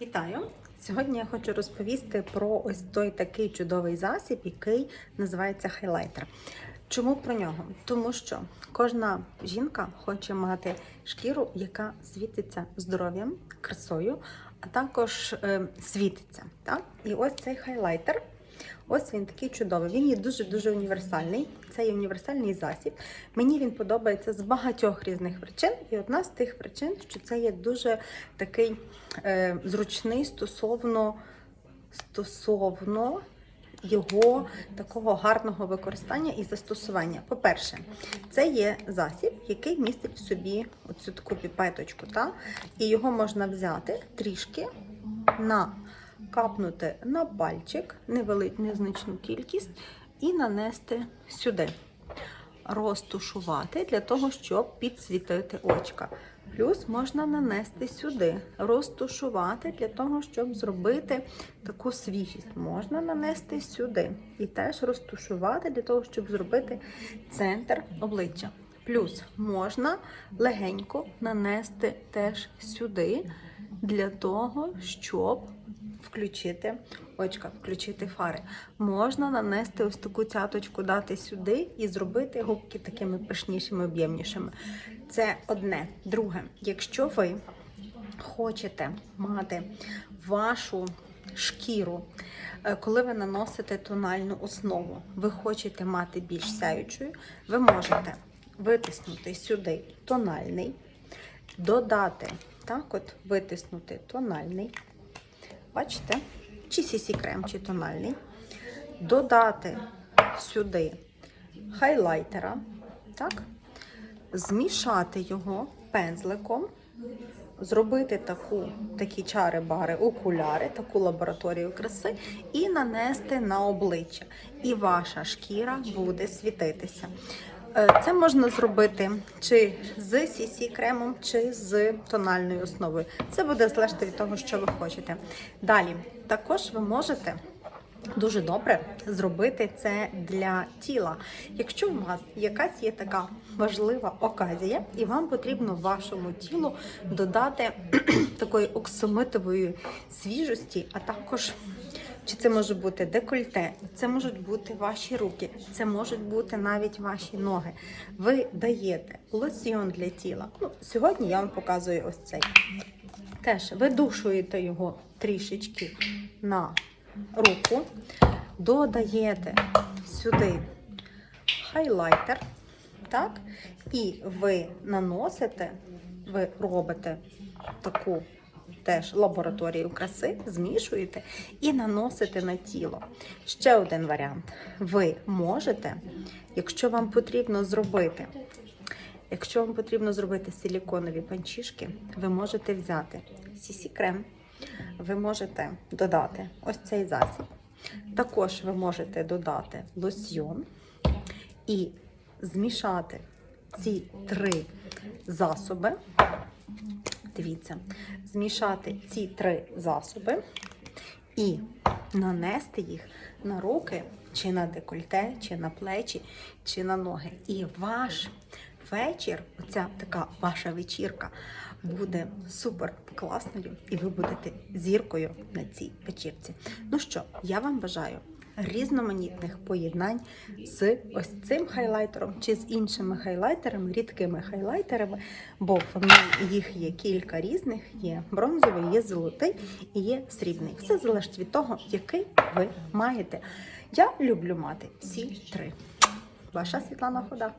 Вітаю! Сьогодні я хочу розповісти про ось той такий чудовий засіб, який називається хайлайтер. Чому про нього? Тому що кожна жінка хоче мати шкіру, яка світиться здоров'ям, красою, а також е, світиться. Так? І ось цей хайлайтер. Ось він такий чудовий. Він є дуже-дуже універсальний. Це є універсальний засіб. Мені він подобається з багатьох різних причин. І одна з тих причин, що це є дуже такий е, зручний стосовно, стосовно його такого гарного використання і застосування. По-перше, це є засіб, який містить в собі оцю таку піпеточку, та? і його можна взяти трішки на капнути на пальчик, незначну кількість, і нанести сюди. Розтушувати для того, щоб підсвітити очка. Плюс можна нанести сюди, розтушувати для того, щоб зробити таку свіжість. Можна нанести сюди і теж розтушувати для того, щоб зробити центр обличчя. Плюс можна легенько нанести теж сюди для того, щоб включити очка, включити фари. Можна нанести ось таку цяточку, дати сюди і зробити губки такими пишнішими, об'ємнішими. Це одне. Друге, якщо ви хочете мати вашу шкіру, е, коли ви наносите тональну основу, ви хочете мати більш сяючою, ви можете витиснути сюди тональний, додати, так от витиснути тональний. Бачите? Чи CC крем, чи тональний. Додати сюди хайлайтера, так? Змішати його пензликом, зробити таку, такі чари-бари, окуляри, таку лабораторію краси і нанести на обличчя. І ваша шкіра буде світитися. Е, Це можна зробити чи з CC кремом, чи з тональною основою. Це буде залежати від того, що ви хочете. Далі, також ви можете. Дуже добре зробити це для тіла. Якщо у вас якась є така важлива оказія, і вам потрібно вашому тілу додати такої оксамитової свіжості, а також чи це може бути декольте, це можуть бути ваші руки, це можуть бути навіть ваші ноги. Ви даєте лосьйон для тіла. Ну, сьогодні я вам показую ось цей. Теж видушуєте його трішечки на руку, додаєте сюди хайлайтер, так? І ви наносите, ви робите таку теж лабораторію краси, змішуєте і наносите на тіло. Ще один варіант. Ви можете, якщо вам потрібно зробити, якщо вам потрібно зробити силіконові панчішки, ви можете взяти CC крем, ви можете додати ось цей засіб. Також ви можете додати лосьйон і змішати ці три засоби. Дивіться, змішати ці три засоби і нанести їх на руки, чи на декольте, чи на плечі, чи на ноги. І ваш вечір, оця така ваша вечірка, буде супер класною, і ви будете зіркою на цій вечірці. Ну що, я вам бажаю різноманітних поєднань з ось цим хайлайтером чи з іншими хайлайтерами, рідкими хайлайтерами, бо в їх є кілька різних: є бронзовий, є золотий і є срібний. Все залежить від того, який ви маєте. Я люблю мати всі три. Ваша Світлана Хода.